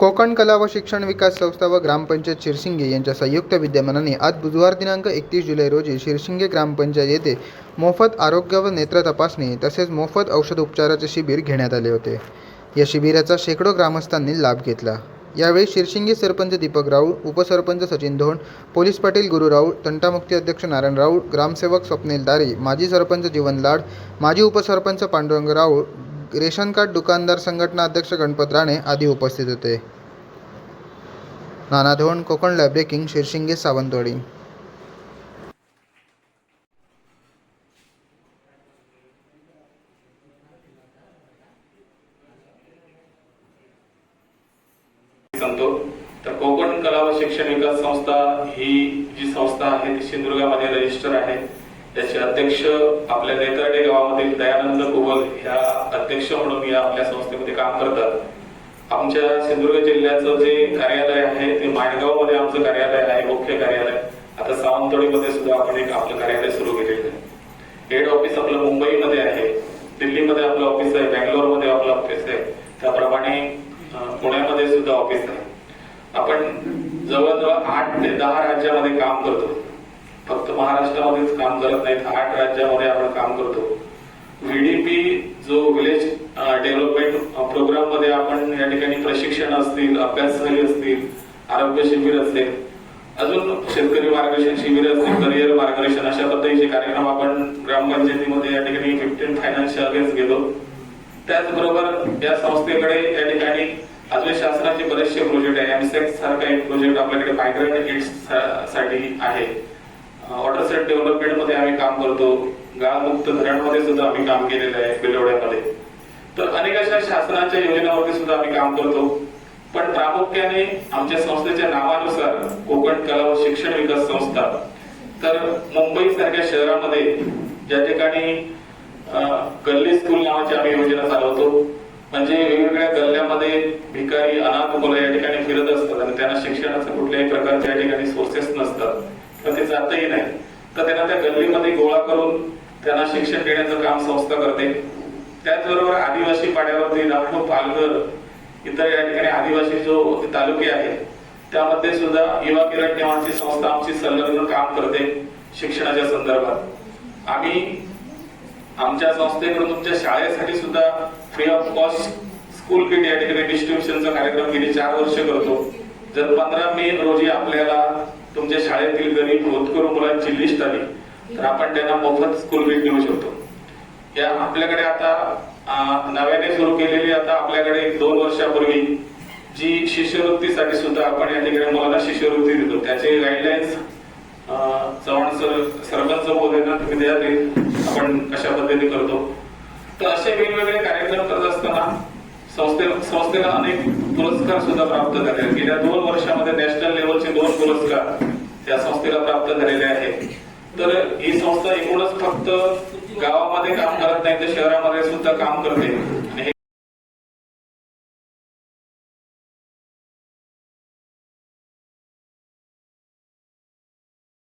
कोकण कला व शिक्षण विकास संस्था व ग्रामपंचायत शिरशिंगे यांच्या संयुक्त विद्यमानाने आज बुधवार दिनांक एकतीस जुलै रोजी शिरशिंगे ग्रामपंचायत येथे मोफत आरोग्य व नेत्र तपासणी तसेच मोफत औषध उपचाराचे शिबिर घेण्यात आले होते. या शिबिराचा शेकडो ग्रामस्थांनी लाभ घेतला. यावेळी शिरशिंगे सरपंच दीपक राऊळ उपसरपंच सचिन धोंड पोलीस पाटील गुरु राऊळ तंटामुक्ती अध्यक्ष नारायण राऊळ ग्रामसेवक स्वप्नील दारे माजी सरपंच जीवन लाड माजी उपसरपंच पांडुरंग राऊळ रेशन कार्ड दुकानदार संघटना अध्यक्ष गणपत राणे आदी उपस्थित होते. Nana Dhond Konkan lab breaking Shirshinge Sawantwadi. सांगतो तर कोकण कला व शिक्षण विकास संस्था ही जी संस्था आहे ती सिंधुदुर्गामध्ये रजिस्टर आहे. त्याचे अध्यक्ष आपल्या नेत्राडे गावामधील दयानंद कुबल ह्या अध्यक्ष म्हणून या आपल्या संस्थेमध्ये काम करतात. आमच्या सिंधुदुर्ग जिल्ह्याचं जे कार्यालय आहे ते माणगावमध्ये आमचं कार्यालय आहे मुख्य कार्यालय. आता सावंतवाडीमध्ये सुद्धा आपण एक आपलं कार्यालय सुरू केलेलं आहे. हेड ऑफिस आपलं मुंबईमध्ये आहे दिल्लीमध्ये आपलं ऑफिस आहे बँगलोरमध्ये आपलं ऑफिस आहे. त्याप्रमाणे पुण्यामध्ये सुद्धा ऑफिस आहे. आपण जवळजवळ आठ ते दहा राज्यामध्ये काम करतो. महाराष्ट्रामध्येच काम करत नाहीत. आठ राज्यामध्ये आपण काम करतो. व्हीडीपी जो विलेज डेव्हलपमेंट प्रोग्राममध्ये आपण या ठिकाणी प्रशिक्षण असतील अभ्यासस्थळी असतील आरोग्य शिबिर असेल अजून शेतकरी मार्गदर्शन शिबिर असतील करिअर मार्गदर्शन अशा पद्धतीचे कार्यक्रम आपण ग्रामपंचायतीमध्ये या ठिकाणी फिफ्टीन फायनान्शियल अगेन्स्ट गेलो त्याचबरोबर या संस्थेकडे या ठिकाणी अजून शासनाचे बरेचसे प्रोजेक्ट आहे. एमसेक्स सारखा एक प्रोजेक्ट आपल्याकडे मायग्रंट किड्ससाठी आहे. वॉटर सेट डेव्हलपमेंटमध्ये आम्ही काम करतो. गाळमुक्त धरणमध्ये सुद्धा आम्ही काम केलेलं आहे बेलवड्यामध्ये तर अनेक अशा शासनाच्या योजनावरती सुद्धा आम्ही काम करतो. पण प्रामुख्याने आमच्या संस्थेच्या नावानुसार कोकण कला व शिक्षण विकास संस्था तर मुंबई सारख्या शहरामध्ये ज्या ठिकाणी गल्ली स्कूल नावाची आम्ही योजना चालवतो. म्हणजे वेगवेगळ्या गल्ल्यामध्ये भिकारी अनाथ मुलं या ठिकाणी फिरत असतात आणि त्यांना शिक्षणाचं कुठल्याही प्रकारच्या ठिकाणी सोर्सेस नसतात. कधी ते जातही नाही. तर त्यांना त्या गल्लीमध्ये गोळा करून त्यांना शिक्षण देण्याचं काम संस्था करते. त्याचबरोबर आदिवासी पाड्यावरती डहाणू पालघर इतर या ठिकाणी आदिवासी जो तालुके आहे त्यामध्ये सुद्धा युवा किरण नावाची संस्था आमची संलग्न काम करते शिक्षणाच्या संदर्भात. आम्ही आमच्या संस्थेकडून तुमच्या शाळेसाठी सुद्धा free of cost school kit या ठिकाणी डिस्ट्रीब्युशनचा कार्यक्रम गेली चार वर्ष करतो. जर पंधरा मे रोजी आपल्याला शाळेतील गरीब होतकरू मुलांची लिस्ट आली तर आपण त्यांना मोफत स्कूल किट देऊ शकतो. या आपल्याकडे आता नव्याने सुरू केलेली आता आपल्याकडे दोन वर्षापूर्वी जी शिष्यवृत्तीसाठी सुद्धा आपण या ठिकाणी मुलांना शिष्यवृत्ती देतो. त्याचे गाईडलाईन्स चव्हाण सर सरपंच महोदयांना तुम्ही द्या ते. आपण कशा पद्धतीने करतो. तर असे वेगवेगळे कार्यक्रम करत असताना संस्थे संस्थेला अनेक पुरस्कार सुद्धा प्राप्त झाले. आहेत. गेल्या दोन वर्षामध्ये नॅशनल लेवलचे दोन पुरस्कार त्या संस्थेला प्राप्त झालेले आहेत तर ही संस्था एकूणच फक्त गावामध्ये काम करत नाही तर शहरामध्ये सुद्धा काम करते.